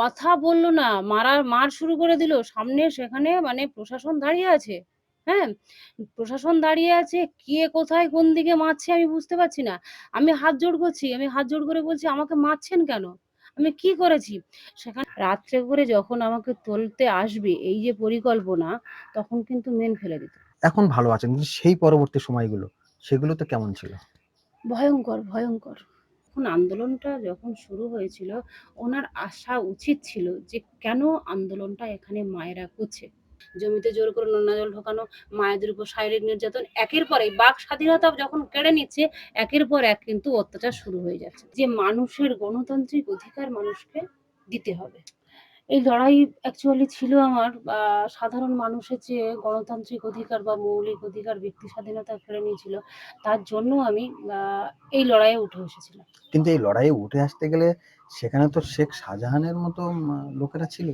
কথা বলল না, মারার মার শুরু করে দিল। সামনে সেখানে মানে প্রশাসন দাঁড়িয়ে আছে। হ্যাঁ? প্রশাসন দাঁড়িয়ে আছে, কে কোথায় কোন দিকে মারছে আমি বুঝতে পারছি না। আমি হাত জোড় করছি। আমি হাত জোড় করে বলছি, "আমাকে মারছেন কেন? আমি কি করেছি?" সেখানে রাত্রে করে যখন আমাকে তুলতে আসবে এই যে পরিকল্পনা, তখন কিন্তু মেন ফেলে দিত। এখন ভালো আছেন। কিন্তু সেই পরবর্তী সময়গুলো, সেগুলো তো কেমন ছিল? ভয়ঙ্কর ভয়ংকর। যখন আন্দোলনটা যখন শুরু হয়েছিল, ওনার আসা উচিত ছিল যে কেন আন্দোলনটা এখানে মায়েরা করছে। জমিতে জোর করে নোনা জল ঢোকানো, মায়েদের উপর শারীরিক নির্যাতন, একের পরে বাক স্বাধীনতা যখন কেড়ে নিচ্ছে, একের পর এক কিন্তু অত্যাচার শুরু হয়ে যাচ্ছে। যে মানুষের গণতান্ত্রিক অধিকার মানুষকে দিতে হবে। এই লড়াই অ্যাকচুয়ালি ছিল আমার সাধারণ মানুষের যে গণতান্ত্রিক অধিকার বা মৌলিক অধিকার, ব্যক্তি স্বাধীনতা ফেলে নিয়েছিল, তার জন্য আমি এই লড়াইয়ে উঠে এসেছিলাম। কিন্তু এই লড়াইয়ে উঠে আসতে গেলে সেখানে তো শেখ শাহজাহানের মতো লোকেরা ছিল।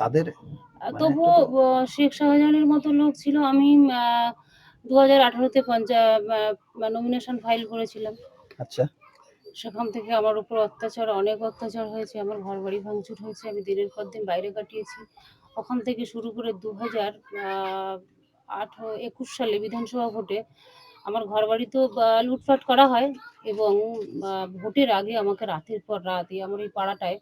তাদের মানে তবুও শেখ শাহজাহানের মতো লোক ছিল। আমি দু হাজার আঠারোতে পঞ্চা মা নমিনেশন ফাইল করেছিলাম। আচ্ছা। সেখান থেকে আমার উপর অত্যাচার, অনেক অত্যাচার হয়েছে। আমার ঘর বাড়ি ভাঙচুর হয়েছে। আমি দিনের পর দিন বাইরে কাটিয়েছি। ওখান থেকে শুরু করে দু হাজার আঠারো একুশ সালে বিধানসভা ভোটে আমার ঘর বাড়ি তো লুটপাট করা হয় এবং ভোটের আগে আমাকে রাতের পর রাত আমার এই পাড়াটায়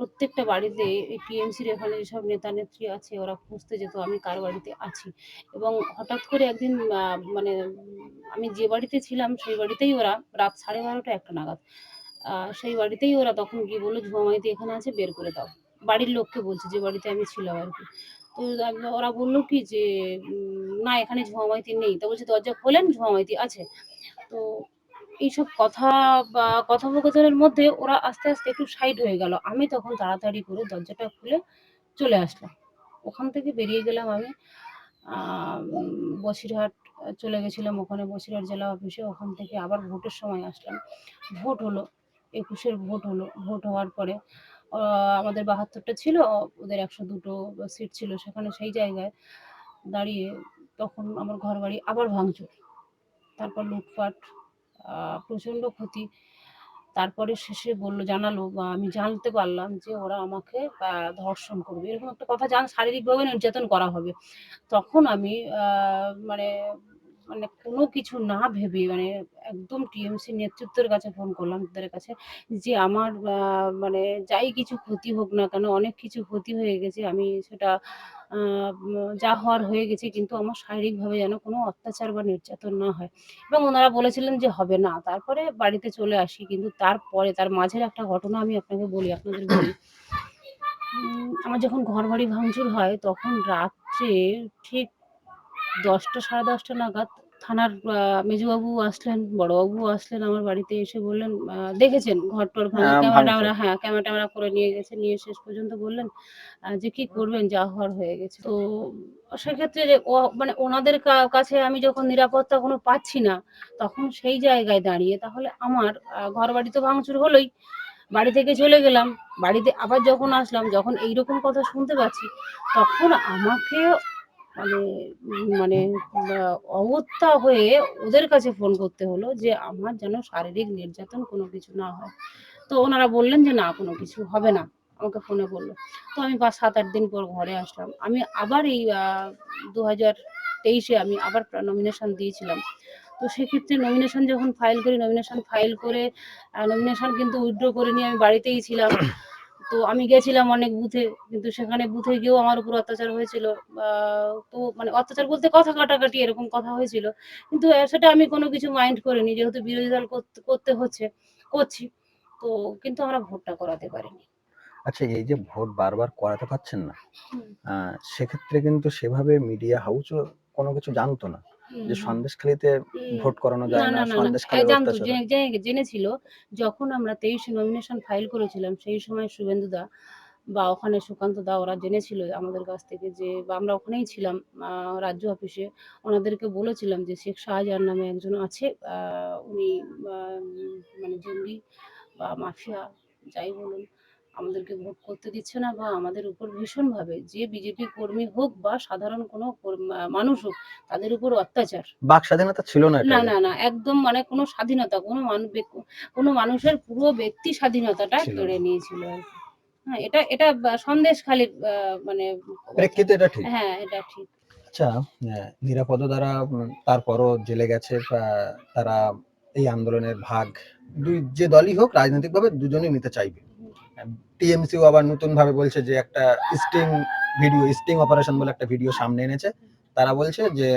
প্রত্যেকটা বাড়িতে এই টিএমসির এখানে যেসব নেতা-নেত্রী আছে ওরা খুঁজতে যেত আমি কার বাড়িতে আছি এবং হঠাৎ করে একদিন মানে আমি যে বাড়িতে ছিলাম সেই বাড়িতেই ওরা রাত ১২:৩০ ১টা নাগাদ সেই বাড়িতেই ওরা তখন গিয়ে বলল "ঝুমা মাইতি এখানে আছে বের করে দাও।" বাড়ির লোককে বলছে যে বাড়িতে আমি ছিলাম আর কি তো ওরা বলল কি যে, "না এখানে ঝুমা মাইতি নেই।" তো বলছে, "দরজা খোলেন ঝুমা মাইতি আছে।" তো এইসব কথা বা কথোপকথনের মধ্যে ওরা আস্তে, আস্তে একটু সাইড হয়ে গেল। আমি তখন তাড়াতাড়ি করে দরজাটা খুলে চলে আসলাম। ওখান থেকে বেরিয়ে গেলাম আমি বসিরহাট চলে গেছিলাম ওখানে বসিরহাট জেলা অফিসে। ওখান থেকে আবার ভোটের সময় আসলাম। ভোট হলো। একুশের ভোট হলো। ভোট হওয়ার পরে আমাদের বাহাত্তরটা ছিল, ওদের একশো দুটো সিট ছিল। সেখানে সেই জায়গায় দাঁড়িয়ে তখন আমার ঘর বাড়ি আবার ভাঙচুর। তারপর লুটপাট, প্রচণ্ড ক্ষতি। তারপরে শেষে বলল, জানালো আমি জানতে পারলাম যে ওরা আমাকে ধর্ষণ করবে। এরকম একটা কথা জান, শারীরিকভাবে নির্যাতন করা হবে। তখন আমি মানে মানে কোনো কিছু না ভেবে মানে একদম টিএমসি নেতৃত্বের কাছে ফোন করলাম তাদের কাছে যে আমার মানে যাই কিছু ক্ষতি হোক না কেন, অনেক কিছু ক্ষতি হয়ে গেছে। আমি সেটা যা হওয়ার হয়ে গেছে কিন্তু আমার শারীরিকভাবে যেন কোনো অত্যাচার বা নির্যাতন না হয় এবং ওনারা বলেছিলেন যে হবে না। তারপরে বাড়িতে চলে আসি। কিন্তু তারপরে তার মাঝের একটা ঘটনা আমি আপনাকে বলি আপনাদের বলি। আমার যখন ঘরবাড়ি ভাঙচুর হয় তখন রাত্রে ঠিক ১০টা ১০:৩০ নাগাদ থানার মেজবাবু আসলেন, বড়বাবুও আসলেন আমার বাড়িতে এসে বললেন দেখেছেন ঘর-টর ভাঙা হ্যাঁ, ক্যামেরা-ট্যামেরা হ্যাঁ, ক্যামেরা-ট্যামেরা করে নিয়ে গেছে। নিয়ে শেষ পর্যন্ত বললেন যে, "কি করবেন? যা হওয়ার হয়ে গেছে।" তো সেক্ষেত্রে যে মানে ওনাদের কাছে আমি যখন নিরাপত্তা কোনো পাচ্ছি না, তখন সেই জায়গায় দাঁড়িয়ে তাহলে আমার আ ঘরবাড়ি তো ভাঙচুর হলোই। বাড়ি থেকে চলে গেলাম। বাড়িতে আবার যখন আসলাম, যখন এইরকম কথা শুনতে পাচ্ছি, তখন আমাকে মানে মানে অগত্যা হয়ে ওদের কাছে ফোন করতে হলো যে আমার যেন শারীরিক নির্যাতন কোনো কিছু না হয়। তো ওনারা বললেন যে, "না কোনো কিছু হবে না।" আমাকে ফোনে বলল তো আমি পাঁচ সাত আট দিন পর ঘরে আসলাম। আমি আবার এই দু হাজার তেইশে আমি আবার নমিনেশন দিয়েছিলাম। তো সেক্ষেত্রে নমিনেশন যখন ফাইল করি, নমিনেশন ফাইল করে নমিনেশন কিন্তু উইথড্র করে নিয়ে আমি বাড়িতেই ছিলাম। তো আমি গেছিলাম অনেক বুথে। কিন্তু সেখানে বুথে গিয়েও আমার উপর অত্যাচার হয়েছিল। তো মানে অত্যাচার বলতে কথা কাটাকাটি এরকম কথা হয়েছিল। কিন্তু সেটা আমি কোনো কিছু মাইন্ড করিনি। যেহেতু বিরোধী দল করতে হচ্ছে, করছি। তো কিন্তু আমরা ভোটটা করাতে পারিনি। আচ্ছা এই যে ভোট বারবার করাতে পারছেন না, সেক্ষেত্রে কিন্তু সেভাবে মিডিয়া হাউসও কোনো কিছু জানতো না। যে। সন্দেশখালিতে ভোট করানো যায় না। এ জানতো জেনে জেনেছিল যখন আমরা ২৩ এ নমিনেশন ফাইল করেছিলাম সেই সময় শুভেন্দু দা বা ওখানে সুকান্ত দা ওরা জেনেছিল আমাদের কাছ থেকে যে বা আমরা ওখানেই ছিলাম রাজ্য অফিসে। ওনাদেরকে বলেছিলাম যে শেখ শাহজাহান নামে একজন আছে। উনি মানে জঙ্গি বা মাফিয়া যাই বলুন আমাদেরকে ভোট করতে দিচ্ছে না বা আমাদের উপর ভীষণভাবে যে বিজেপি কর্মী হোক বা সাধারণ কোনো মানুষ হোক তাদের উপর অত্যাচার। বাক স্বাধীনতা ছিল না না, না, না। একদম মানে কোনো স্বাধীনতা, কোনো মানু বেক কোনো মানুষের পুরো ব্যক্তি স্বাধীনতাটা কেড়ে। নিয়েছিল। হ্যাঁ এটা এটা সন্দেশ খালি মানে প্রেক্ষিতে এটা ঠিক হ্যাঁ এটা ঠিক আচ্ছা নিরাপদ দ্বারা তারপরও জেলে গেছে তারা এই আন্দোলনের ভাগ দুই যে দলই হোক রাজনৈতিকভাবে দুজনেই নিতে চাইবে টিএমসিও আবার নতুন ভাবে বলছে যে একটা স্টিং ভিডিও স্টিং অপারেশন বলে একটা ভিডিও সামনে এনেছে। তারা বলছে যে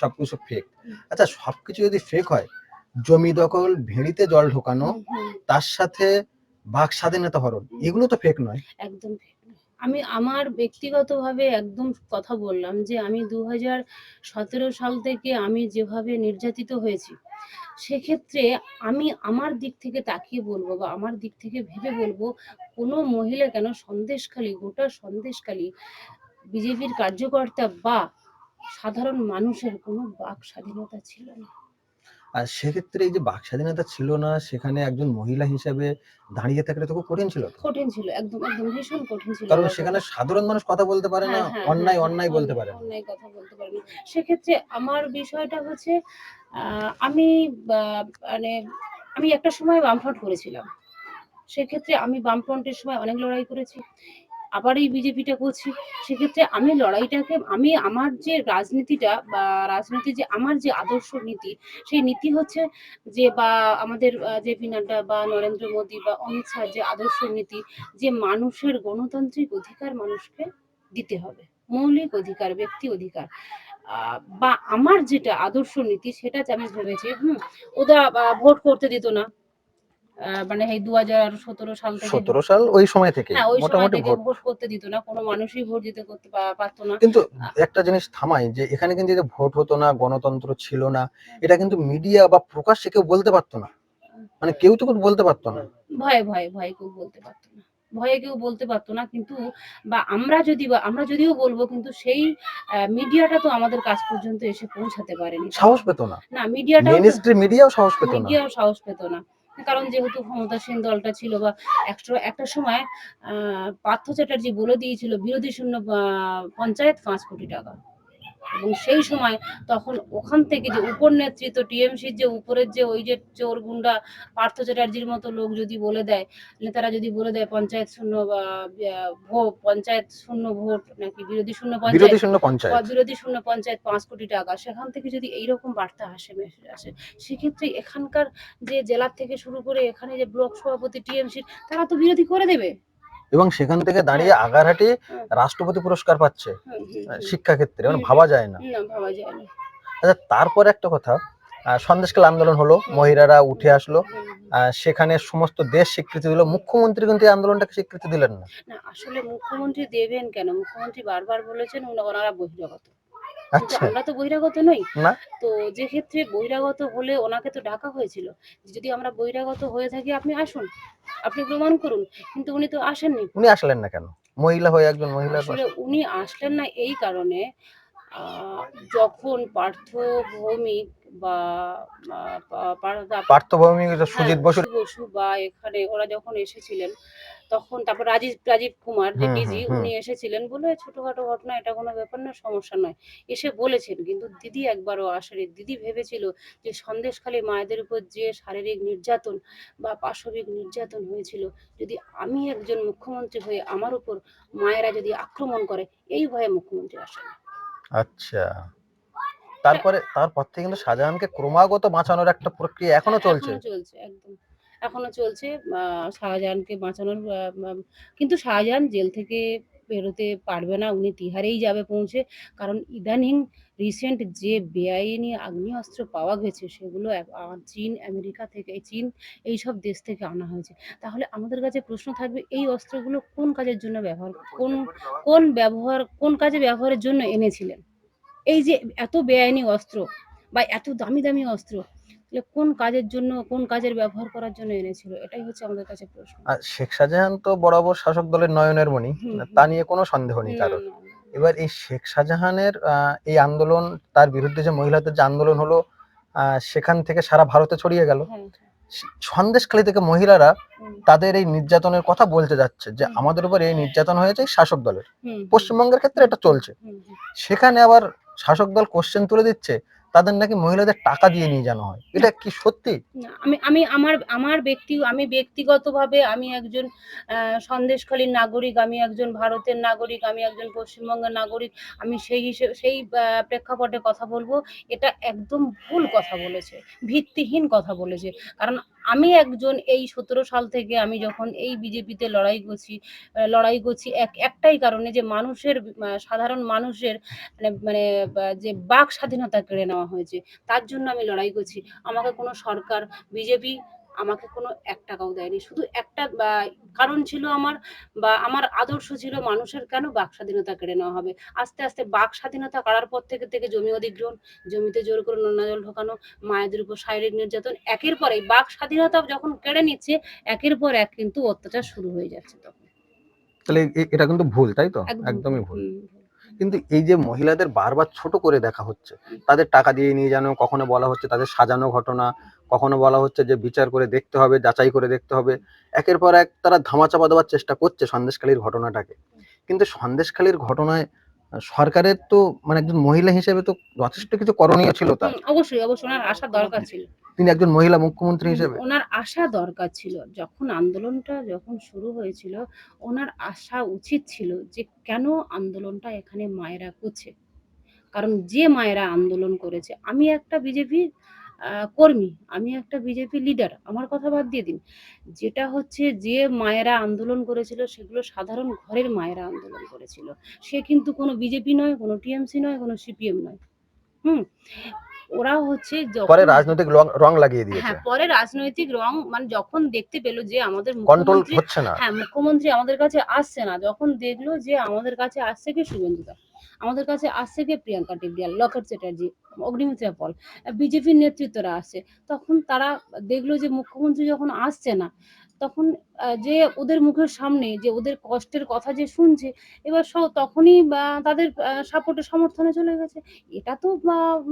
সবকিছু ফেক আচ্ছা সবকিছু যদি ফেক হয় জমি দখল ভেড়িতে জল ঢোকানো তার সাথে বাক স্বাধীনতা হরণ এগুলো তো ফেক নয়। একদম আমি আমার ব্যক্তিগতভাবে একদম কথা বললাম যে আমি দু হাজার সতেরো সাল থেকে আমি যেভাবে নির্যাতিত হয়েছি সেক্ষেত্রে আমি আমার দিক থেকে তাকিয়ে বলব বা আমার দিক থেকে ভেবে বলব কোনো মহিলা কেন সন্দেশখালী গোটা সন্দেশখালী বিজেপির কার্যকর্তা বা সাধারণ মানুষের কোনো বাক স্বাধীনতা ছিল না। আর সেক্ষেত্রে এই যে বাক স্বাধীনতা ছিল না সেখানে একজন মহিলা হিসেবে দাঁড়িয়ে থাকলে তো খুব কঠিন ছিল কঠিন ছিল একদম একদম ভীষণ কঠিন ছিল। কারণ সেখানে সাধারণ মানুষ কথা বলতে পারে না হ্যাঁ, হ্যাঁ, অন্যায় হ্যাঁ, অন্যায় বলতে পারে অন্যায় কথা বলতে পারে না। সেক্ষেত্রে আমার বিষয়টা হচ্ছে আমি মানে আমি একটা সময় বামফ্রন্ট করেছিলাম। সেক্ষেত্রে আমি বামফ্রন্টের সময় অনেক লড়াই করেছি। আবার এই বিজেপিটা করছি। সেক্ষেত্রে আমি লড়াইটাকে, আমি আমার যে রাজনীতিটা বা রাজনীতি যে, আমার যে আদর্শ নীতি, সেই নীতি হচ্ছে যে, বা আমাদের যে নাড্ডা বা নরেন্দ্র মোদী বা অমিত শাহ যে আদর্শ নীতি, যে মানুষের গণতান্ত্রিক অধিকার মানুষকে দিতে হবে। মৌলিক অধিকার, ব্যক্তি অধিকার। বা আমার যেটা আদর্শ নীতি সেটা আমি ভেবেছি হুম ওরা ভোট করতে দিত না। মানে এই দু হাজার সতেরো সাল থেকে সতেরো সাল ওই সময় থেকে হ্যাঁ ওই সময় মোটামুটি থেকে ভোট। করতে দিত না কোনো মানুষই ভোট দিতে করতে পারতো না। কিন্তু একটা জিনিস থামাই যে এখানে কিন্তু যে ভোট হতো না গণতন্ত্র ছিল না এটা কিন্তু মিডিয়া বা প্রকাশ্যে কেউ বলতে পারতো না। মানে কেউ তো বলতে পারতো না। ভয়ে ভয়ে ভয়ে কেউ বলতে পারতো না। ভয়ে কেউ বলতে পারতো না কিন্তু বা আমরা যদি আমরা যদিও বলব কিন্তু সেই মিডিয়াটা তো আমাদের কাছ পর্যন্ত এসে পৌঁছাতে পারেনি। সাহস পেত না। না মিডিয়াটা মিডিয়াও সাহস পেত না। মিডিয়াও সাহস পেত না। কারণ যেহেতু ক্ষমতাসীন দলটা ছিল বা একটা একটা সময় আহ, পার্থ চ্যাটার্জি বলে দিয়েছিল বিরোধী শূন্য পঞ্চায়েত পাঁচ কোটি টাকা। এবং সেই সময় তখন ওখান থেকে যে উপর নেতৃত্ব টিএমসির যে উপরের যে ওই যে চোর গুন্ডা পার্থ চ্যাটার্জির মতো লোক যদি বলে দেয় নেতারা যদি বলে দেয় পঞ্চায়েত শূন্য ভোট পঞ্চায়েত শূন্য ভোট নাকি বিরোধী শূন্য পঞ্চায়েত বিরোধী শূন্য পঞ্চায়েত। পাঁচ কোটি টাকা সেখান থেকে যদি এইরকম বার্তা আসে মেসেজ আসে সেক্ষেত্রে এখানকার যে জেলার থেকে শুরু করে এখানে যে ব্লক সভাপতি টিএমসি তারা তো বিরোধী করে দেবে। এবং সেখান থেকে দাঁড়িয়ে আগারহাটি রাষ্ট্রপতি পুরস্কার পাচ্ছে। হুম। শিক্ষাক্ষেত্রে মানে ভাবা যায় না। আচ্ছা তারপর একটা কথা সন্দেশকাল আন্দোলন হলো মহিলারা উঠে আসলো। সেখানে সমস্ত দেশ স্বীকৃতি দিল। মুখ্যমন্ত্রী কিন্তু এই আন্দোলনটাকে স্বীকৃতি দিলেন না। আসলে মুখ্যমন্ত্রী দেবেন কেন? মুখ্যমন্ত্রী বারবার বলেছেন ওনারা বহিরাগত। আমরা তো বহিরাগত নই। না। তো যে ক্ষেত্রে বহিরাগত হলে ওনাকে তো ডাকা হয়েছিল। যে যদি আমরা বহিরাগত হয়ে থাকি আপনি আসুন। আপনি প্রমাণ করুন। কিন্তু উনি তো আসেননি। উনি আসলেন না কেন? মহিলা হয়ে একজন মহিলা আসলে উনি আসলেন না এই কারণে যখন পার্থ ভৌমিক বা আহ, পা- পা- সুজিত হ্যাঁ, বসু বসু বা এখানে ওরা যখন এসেছিলেন তখন তারপর রাজীব রাজীব কুমার যে ডিজি। উনি এসেছিলেন বলে ছোটখাটো ঘটনা এটা কোনো ব্যাপার না সমস্যা নয়। এসে বলেছেন কিন্তু দিদি একবারও আসলে দিদি ভেবেছিল যে সন্দেশখালী মায়েদের উপর যে শারীরিক নির্যাতন বা পাশবিক নির্যাতন হয়েছিল যদি আমি একজন মুখ্যমন্ত্রী হয়ে আমার উপর মায়েরা যদি আক্রমণ করে এই ভয়ে মুখ্যমন্ত্রী আসেন আচ্ছা। তারপরে তারপর থেকে কিন্তু শাহজাহানকে ক্রমাগত বাঁচানোর একটা প্রক্রিয়া এখনও চলছে। চলছে একদম। এখনও চলছে শাহজাহানকে বাঁচানোর কিন্তু শাহজাহান জেল থেকে বেরোতে পারবে না, উনি তিহারেই যাবে পৌঁছে। কারণ ইদানিং রিসেন্ট যে বেআইনি আগ্নেয়াস্ত্র পাওয়া গেছে, সেগুলো চীন, আমেরিকা থেকে, চীন এই সব দেশ থেকে আনা হয়েছে। তাহলে আমাদের কাছে প্রশ্ন থাকবে, এই অস্ত্রগুলো কোন কাজের জন্য ব্যবহার, কোন কোন ব্যবহার, কোন কাজে ব্যবহারের জন্য এনেছিলেন? এই যে এত বেআইনি অস্ত্র বা এত দামি দামি অস্ত্র তাহলে কোন কাজের জন্য কোন কাজের ব্যবহার করার জন্য এনেছিল এটাই হচ্ছে আমাদের কাছে প্রশ্ন। আর শেখ শাহজাহান তো বরাবর শাসক দলের নয়নের মণি তা নিয়ে কোনো সন্দেহ নেই না। এবার এই শেখ শাহজাহানের এই আন্দোলন তার বিরুদ্ধে যে মহিলাদের যে আন্দোলন হলো সেখান থেকে সারা ভারতে ছড়িয়ে গেল। হ্যাঁ, সন্দেশখালী থেকে মহিলারা তাদের এই নির্যাতনের কথা বলতে যাচ্ছে যে আমাদের উপর এই নির্যাতন হয়েছে শাসক দলের। পশ্চিমবঙ্গের ক্ষেত্রে এটা চলছে। সেখানে আবার শাসক দল কোশ্চেন তুলে দিচ্ছে তাদের নাকি মহিলাদের টাকা দিয়ে নিয়ে যাওয়া হয়। এটা কি সত্যি? আমি আমি আমার আমার ব্যক্তি, আমি ব্যক্তিগতভাবে আমি একজন সন্দেশখালীর নাগরিক, আমি একজন ভারতের নাগরিক, আমি একজন পশ্চিমবঙ্গের নাগরিক, আমি সেই হিসেবে, সেই প্রেক্ষাপটে কথা বলব। এটা একদম ভুল কথা বলেছে, ভিত্তিহীন কথা বলেছে। কারণ আমি একজন এই সতেরো সাল থেকে আমি যখন এই বিজেপিতে লড়াই করছি লড়াই করছি এক, একটাই কারণে যে মানুষের সাধারণ মানুষের মানে মানে যে বাক স্বাধীনতা কেড়ে নেওয়া হয়েছে। তার জন্য আমি লড়াই করছি। আমাকে কোনো সরকার বিজেপি আমাকে কোনো এক টাকাও দেয়নি। শুধু একটা কারণ ছিল আমার বা আমার আদর্শ ছিল মানুষের কেন বাক স্বাধীনতা কেড়ে নেওয়া হবে? আস্তে আস্তে বাক স্বাধীনতা কাড়ার পর থেকে থেকে জমি অধিগ্রহণ জমিতে জোর করে নোনা জল ঢোকানো মায়েদের উপর শারীরিক নির্যাতন একের পর বাক স্বাধীনতা যখন কেড়ে নিচ্ছে একের পর এক কিন্তু অত্যাচার শুরু হয়ে যাচ্ছে তখন। তাহলে এটা কিন্তু ভুল তাই তো? একদম একদমই ভুল। কিন্তু এই যে মহিলাদের বারবার ছোট করে দেখা হচ্ছে তাদের টাকা দিয়ে নিয়ে জানো কখনো বলা হচ্ছে তাদের সাজানো ঘটনা কখনো বলা হচ্ছে যে বিচার করে দেখতে হবে যাচাই করে দেখতে হবে একের পর এক তারা ধামাচাপা দেওয়ার চেষ্টা করছে সন্দেশখালীর ঘটনাটাকে। কিন্তু সন্দেশখালীর ঘটনায় সরকারের তো মানে একজন মহিলা হিসেবে তো যথেষ্ট কিছু করণীয় ছিল তার। অবশ্যই অবশ্যই ওনার আসা দরকার ছিল। তিনি একজন মহিলা মুখ্যমন্ত্রী হিসেবে? ওনার আসা দরকার ছিল। যখন আন্দোলনটা যখন শুরু হয়েছিল ওনার আশা উচিত ছিল যে কেন আন্দোলনটা এখানে মায়েরা করছে? কারণ যে মায়েরা আন্দোলন করেছে আমি একটা বিজেপি কর্মী আমি একটা বিজেপি লিডার আমার কথা বাদ দিয়ে দিন। যেটা হচ্ছে যে মায়েরা আন্দোলন করেছিল সেগুলো সাধারণ ঘরের মায়েরা আন্দোলন করেছিল। সে কিন্তু কোনো বিজেপি নয় কোনো টিএমসি নয় কোনো সিপিএম নয়। হুম? ওরা হচ্ছে পরে রাজনৈতিক রং- লাগিয়ে দিয়েছে। হ্যাঁ পরে রাজনৈতিক রং মানে যখন দেখতে পেল যে আমাদের কন্ট্রোল মুখ্যমন্ত্রী হচ্ছে না। হ্যাঁ মুখ্যমন্ত্রী আমাদের কাছে আসছে না যখন দেখল যে আমাদের কাছে আসছে কি শুভেন্দুদা? আমাদের কাছে আসছে কি প্রিয়াঙ্কা টিবরিয়াল লকেট চ্যাটার্জি অগ্নিমিত্রা পল বিজেপির নেতৃত্বরা আসছে। তখন তারা দেখল যে মুখ্যমন্ত্রী যখন আসছে না তখন যে ওদের মুখের সামনে যে ওদের কষ্টের কথা যে শুনছে এবার সব তখনই তাদের সাপোর্টে সমর্থনে চলে গেছে। এটা তো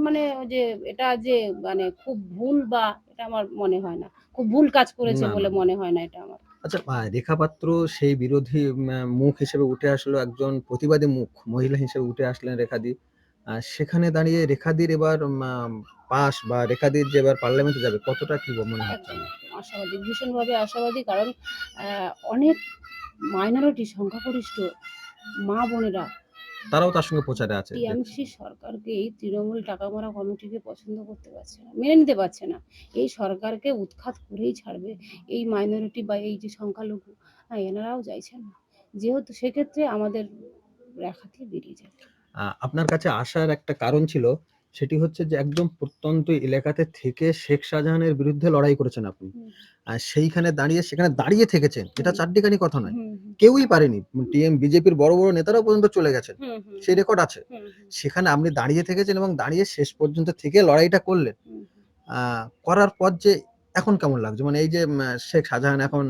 মানে যে এটা যে মানে খুব ভুল বা এটা আমার মনে হয় না। খুব ভুল কাজ করেছে বলে মনে হয় না এটা আমার। আচ্ছা রেখা পাত্র সেই বিরোধী মুখ হিসেবে উঠে আসলো একজন প্রতিবাদী মুখ মহিলা হিসেবে উঠে আসলেন রেখাদি। আহ, সেখানে দাঁড়িয়ে রেখাদির এবার পাস বা রেখাদির যে এবার পার্লামেন্টে যাবে কতটা কি মনে হচ্ছে আশাবাদী ভীষণভাবে আশাবাদী কারণ অনেক মাইনরিটি সংখ্যাগরিষ্ঠ মা বোনেরা তারাও তার সঙ্গে প্রচারে আছে। টিএমসি সরকারকে এই তৃণমূল টাকা মারা কমিটিকে পছন্দ করতে পারছে না মেনে নিতে পারছে না। এই সরকারকে উৎখাত করেই ছাড়বে এই মাইনরিটি বা এই যে সংখ্যালঘু হ্যাঁ এনারাও চাইছেন না। যেহেতু সেক্ষেত্রে আমাদের রেখাতে বেরিয়ে যাবে। আপনার কাছে আসার একটা কারণ ছিল সেটি হচ্ছে যে একদম প্রত্যন্ত এলাকাতে থেকে শেখ শাহজাহানের বিরুদ্ধে লড়াই করেছেন আপনি। আর সেইখানে দাঁড়িয়ে সেখানে দাঁড়িয়ে থেকেছেন। এটা। চারটিখানি কথা নয়। কেউই পারেনি। টিএম বিজেপির বড় বড় নেতারাও পর্যন্ত চলে গেছেন। সেই রেকর্ড আছে। সেখানে আপনি দাঁড়িয়ে থেকেছেন এবং দাঁড়িয়ে শেষ পর্যন্ত থেকে লড়াইটা করলেন। করার পর যে এখন কেমন লাগছে? মানে এই যে শেখ শাহজাহান এখন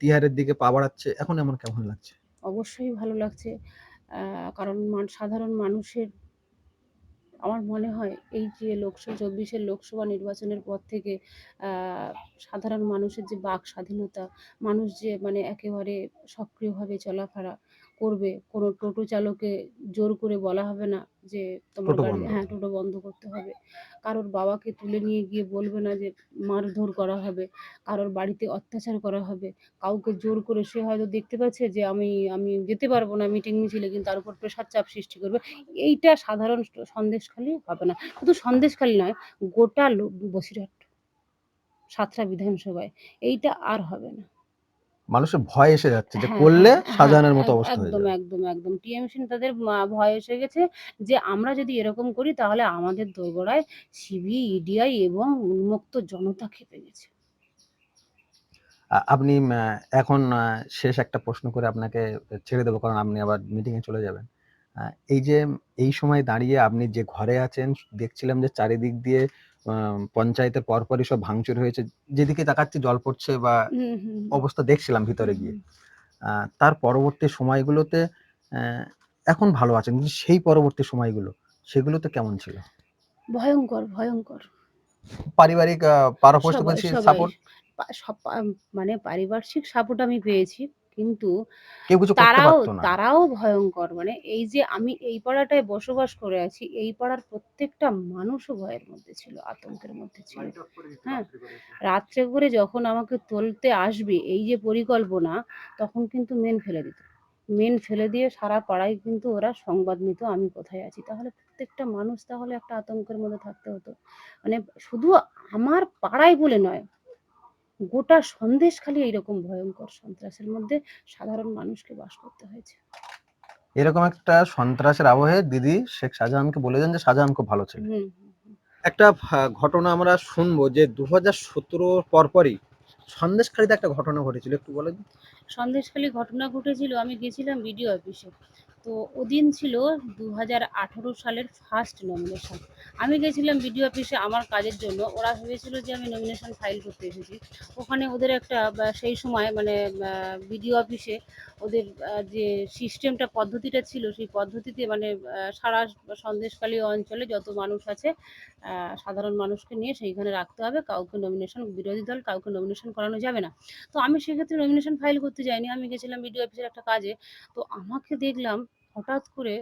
তিহারের দিকে পা বাড়াচ্ছে এখন এমন কেমন লাগছে? অবশ্যই ভালো লাগছে। কারণ সাধারণ মানুষের আমার মনে হয় এই যে লোকসভা, চব্বিশের লোকসভা নির্বাচনের পর থেকে সাধারণ মানুষের যে বাক স্বাধীনতা, মানুষ যে মানে একেবারে সক্রিয়ভাবে চলাফেরা করবে কোনো টোটো চালকে জোর করে বলা হবে না যে তোমার গাড়ি হ্যাঁ টোটো বন্ধ করতে হবে। কারোর বাবাকে তুলে নিয়ে গিয়ে বলবে না যে মারধর করা হবে কারোর বাড়িতে অত্যাচার করা হবে কাউকে জোর করে সে হয়তো দেখতে পাচ্ছে যে আমি আমি যেতে পারব না মিটিং মিছিলে কিন্তু তার উপর প্রেশার চাপ সৃষ্টি করবে। এইটা সাধারণ সন্দেশখালি হবে না। শুধু সন্দেশখালি নয় গোটা বসিরহাট সাতটা বিধানসভায় এইটা আর হবে না। মানুষের ভয় এসে যাচ্ছে যে হ্যাঁ, করলে সাজানোর হ্যাঁ, মতো অবস্থা হয়ে একদম যাবে। একদম একদম। টিএমসি তাদের ভয় এসে গেছে যে আমরা যদি এরকম করি তাহলে আমাদের দোরগোড়ায় সিবি ইডিআই এবং উন্মুক্ত জনতা খেপে গেছে। আপনি এখন শেষ একটা প্রশ্ন করে আপনাকে ছেড়ে দেবো কারণ আপনি আবার মিটিং এ চলে যাবেন। আহ, এই যে এই সময় দাঁড়িয়ে আপনি যে ঘরে আছেন দেখছিলাম যে চারিদিক দিয়ে পঞ্চায়েতের পরপরই সব ভাঙচুর হয়েছে। যেদিকে তাকাচ্ছি জল পড়ছে বা। অবস্থা দেখছিলাম ভিতরে গিয়ে। তার পরবর্তী সময়গুলোতে এখন ভালো আছেন কিন্তু সেই পরবর্তী সময়গুলো সেগুলোতে কেমন ছিল? ভয়ঙ্কর ভয়ঙ্কর। পারিবারিক সবাই সাপোর্ট সব মানে পারিপার্শ্বিক সাপোর্ট আমি পেয়েছি। কিন্তু তারাও তারাও ভয়ঙ্কর। মানে এই যে আমি এই পাড়াটায় বসবাস করে আছি এই পাড়ার প্রত্যেকটা মানুষও ভয়ের মধ্যে ছিল আতঙ্কের মধ্যে ছিল। হ্যাঁ রাত্রে করে যখন আমাকে তুলতে আসবে এই যে পরিকল্পনা তখন কিন্তু মেন ফেলে দিত। মেন ফেলে দিয়ে সারা পাড়ায় কিন্তু ওরা সংবাদ নিত আমি কোথায় আছি। তাহলে প্রত্যেকটা মানুষ তাহলে একটা আতঙ্কের মধ্যে থাকতে হতো। মানে শুধু আমার পাড়ায় বলে নয় গোটা সন্দেশ খালি এইরকম ভয়ঙ্কর সন্ত্রাসের মধ্যে সাধারণ মানুষকে বাস করতে হয়েছে। এরকম একটা সন্ত্রাসের আবহে দিদি শেখ শাহজাহানকে বলে দেন যে শাহজাহান খুব ভালো ছিল। একটা ঘটনা আমরা শুনব যে দু হাজার সতেরো পরপরই সন্দেশখালীতে একটা ঘটনা ঘটেছিল একটু বলেন। সন্দেশখালী ঘটনা ঘটেছিল আমি গেছিলাম বিডিও অফিসে। তো ওদিন ছিল দু হাজার আঠেরো সালের ফার্স্ট নমিনেশন আমি গেছিলাম বিডিও অফিসে আমার কাজের জন্য। ওরা ভেবেছিল যে আমি নমিনেশন ফাইল করতে এসেছি। ওখানে ওদের একটা সেই সময় মানে বিডিও অফিসে ওদের যে সিস্টেমটা পদ্ধতিটা ছিল, সেই পদ্ধতিতে মানে সারা সন্দেশখালী অঞ্চলে যত মানুষ আছে সাধারণ মানুষকে নিয়ে সেইখানে রাখতে হবে। কাউকে নমিনেশন বিরোধী দল কাউকে নমিনেশন করানো যাবে না। তো আমি সেক্ষেত্রে নমিনেশন ফাইল করতে যাইনি। আমি গেছিলাম বিডিও অফিসের একটা কাজে। তো আমাকে দেখলাম হঠাৎ করে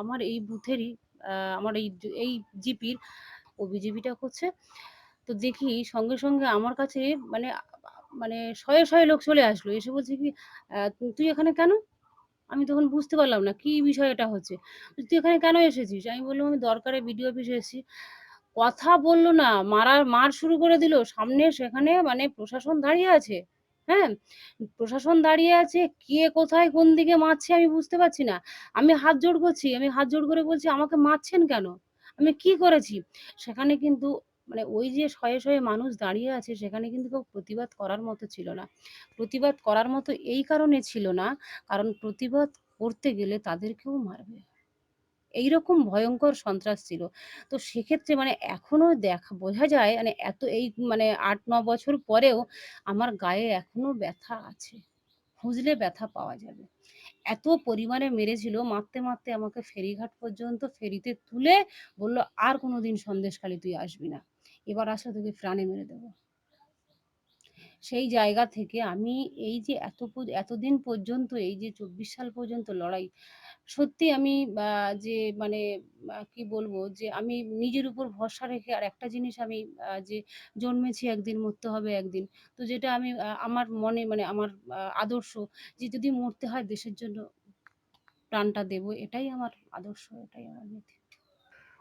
আমার এই বুথেরই আমার এই এই জিপির ও বিজেপিটা করছে তো দেখি সঙ্গে সঙ্গে আমার কাছে মানে মানে শয়ে শয়ে লোক চলে আসলো। এসে বলছে কি তুই এখানে কেন? আমি তখন বুঝতে পারলাম না, কি বিষয় এটা হচ্ছে? তুই এখানে কেন এসেছিস? আমি বললাম, আমি দরকারে বিডিও অফিসে এসেছি। কথা বলল না, মারার, মার শুরু করে দিল। সামনে সেখানে মানে প্রশাসন দাঁড়িয়ে আছে। হ্যাঁ? প্রশাসন দাঁড়িয়ে আছে, কে কোথায় কোন দিকে মারছে আমি বুঝতে পারছি না। আমি হাত জোড় করছি, আমি হাত জোড় করে বলছি, আমাকে মারছেন কেন? আমি কি করেছি? সেখানে কিন্তু মানে ওই যে শয়ে শয়ে মানুষ দাঁড়িয়ে আছে, সেখানে কিন্তু কেউ প্রতিবাদ করার মতো ছিল না। প্রতিবাদ করার মতো এই কারণে ছিল না, কারণ প্রতিবাদ করতে গেলে তাদেরকেও মারবে। এইরকম ভয়ঙ্কর সন্ত্রাস ছিল। তো সেক্ষেত্রে মানে এখনও দেখা, বোঝা যায় মানে এত এই মানে আট, ন বছর পরেও আমার গায়ে এখনও ব্যথা আছে। খুঁজলে ব্যথা পাওয়া যাবে। এত পরিমাণে মেরেছিল, মারতে মারতে আমাকে ফেরিঘাট পর্যন্ত ফেরিতে তুলে বলল, আর কোনোদিন সন্দেশখালি তুই আসবি না। এবার আসলে তোকে প্রাণে মেরে দেবো। সেই জায়গা থেকে আমি এই যে এত এতদিন পর্যন্ত এই যে চব্বিশ সাল পর্যন্ত লড়াই, সত্যি আমি যে মানে কি বলব যে আমি নিজের উপর ভরসা রেখে আর একটা জিনিস আমি যে জন্মেছি একদিন, মরতে হবে একদিন, তো যেটা আমি আমার মনে মানে আমার আদর্শ যে যদি মরতে হয় দেশের জন্য প্রাণটা দেব, এটাই আমার আদর্শ, এটাই আমার নীতি।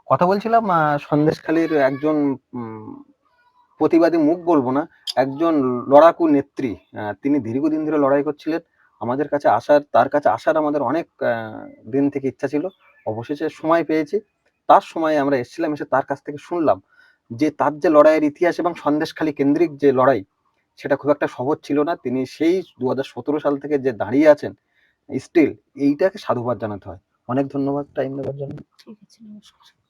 কথা বলছিলাম সন্দেশখালীর একজন প্রতিবাদী মুখ বলব না, একজন লড়াকু নেত্রী তিনি দীর্ঘদিন ধরে লড়াই করছিলেন। আমাদের কাছে আসার, তার কাছে আসার আমাদের অনেক দিন থেকে ইচ্ছা ছিল। অবশেষে সময় পেয়েছি। তার সময় আমরা এসেছিলাম, এসে তার কাছ থেকে শুনলাম যে তার যে লড়াইয়ের ইতিহাস এবং সন্দেশখালী কেন্দ্রিক যে লড়াই, সেটা খুব একটা সহজ ছিল না। তিনি সেই দুহাজার সতেরো সাল থেকে যে দাঁড়িয়ে আছেন স্টিল এইটাকে সাধুবাদ জানাতে হয়। অনেক ধন্যবাদ টাইম দেওয়ার জন্য। ঠিক আছে, নমস্কার।